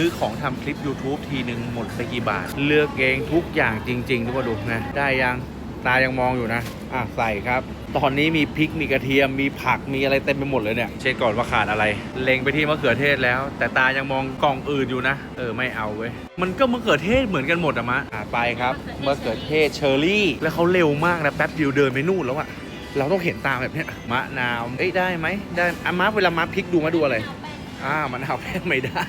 ซื้อของทำคลิป YouTube ทีหนึ่งหมดไปกี่บาท เลือกเองทุกอย่างจริงๆทุกคนดูนะได้ยังตายังมองอยู่นะอะใส่ครับ ตอนนี้มีพริกมีกระเทียมมีผักมีอะไรเต็มไปหมดเลยเนี่ย เช็คก่อนว่าขาดอะไร เล็งไปที่มะเขือเทศแล้ว แต่ตายังมองกล่องอื่นอยู่นะ เออไม่เอาเว้ย มันก็มะเขือเทศเหมือนกันหมดอะมะอะไปครับมะเขือเทศเชอร์รี่ แล้วเขาเร็วมากนะแป๊บเดียวเดินไปนู่นแล้วอะเราต้องเห็นตามแบบเนี้ยมะนาว เอ้ยได้ไหมได้อะมาเวลามาพริกดูมาดูอะไร อ่ามะนาวแป้นไม่ได้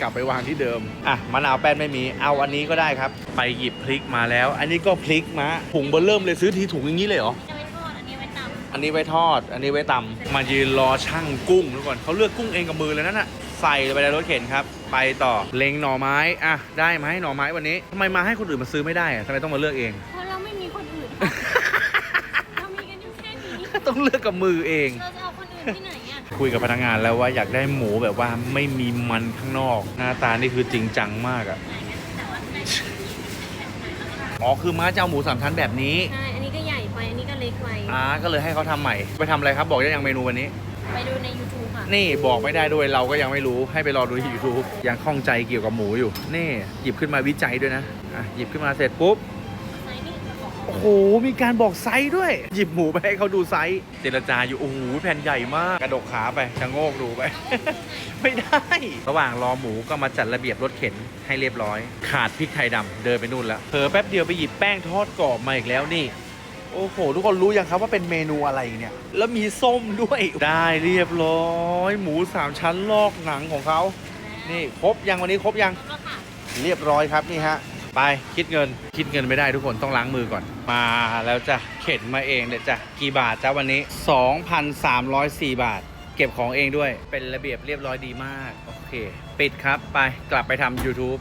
กลับไปวางที่เดิม อะมะนาวแป้นไม่มี เอาอันนี้ก็ได้ครับ ไปหยิบพริกมาแล้ว อันนี้ก็พริกมาถุงเบอร์เริ่มเลยซื้อทีถุงอย่างนี้เลยเหรอ จะไว้ทอด อันนี้ไว้ตำอันนี้ไว้ทอด อันนี้ไว้ตำมายืนรอช่างกุ้งทุกคนเขาเลือกกุ้งเองกับมือเลยนั่นน่ะใส่ไปในรถเข็นครับ ไปต่อเล็งหน่อไม้ อะ ได้ไหมหน่อไม้วันนี้ทำไมมาให้คนอื่นมาซื้อไม่ได้อะทำไมต้องมาเลือกเอง เพราะเราไม่มีคนอื่นเรามีกันอยู่แค่นี้ ต้องเลือกกับมือเอง เราจะเอาคนอื่นที่ไหนอะ คุยกับพนักงานแล้วว่าอยากได้หมูแบบว่าไม่มีมันข้างนอก หน้าตานี่คือจริงจังมากอะอ๋อคือม้าจะเอาหมูสามชั้นแบบนี้ใช่ อันนี้ก็ใหญ่ไป อันนี้ก็เล็กไป อ่าก็เลยให้เขาทำใหม่ ไปทำอะไรครับบอกได้ยังเมนูวันนี้ ไปดูใน YouTube ค่ะ นี่บอกไม่ได้ด้วยเราก็ยังไม่รู้ให้ไปรอดูที่ YouTube ยังข้องใจเกี่ยวกับหมูอยู่ นี่หยิบขึ้นมาวิจัยด้วยนะอะหยิบขึ้นมาเสร็จปุ๊บใส่นี่ โอ้โห มีการบอกไซส์ด้วย หยิบหมูไปให้เขาดูไซส์ เจรจาอยู่ โอ้โห แผ่นใหญ่มาก กระดกขาไปชะโงกดูไป ไม่ได้ ระหว่างรอหมูก็มาจัดระเบียบรถเข็นให้เรียบร้อย ขาดพริกไทยดำเดินไปนู่นแล้วเผลอแป๊บเดียวไปหยิบแป้งทอดกรอบมาอีกแล้วนี่ โอ้โห ทุกคนรู้ยังครับว่าเป็นเมนูอะไรเนี่ย แล้วมีส้มด้วย ได้เรียบร้อย หมูสามชั้นลอกหนังของเขา นี่ครบยังวันนี้ครบยังแล้วค่ะเรียบร้อยครับนี่ฮะ ไปคิดเงินคิดเงินไม่ได้ทุกคนต้องล้างมือก่อน มาแล้วจะเข็นมาเองเดี๋ยวจะกี่บาทจ้าวันนี้ 2,304 บาท เก็บของเองด้วยเป็นระเบียบเรียบร้อยดีมาก โอเค ปิดครับไปกลับไปทำ YouTube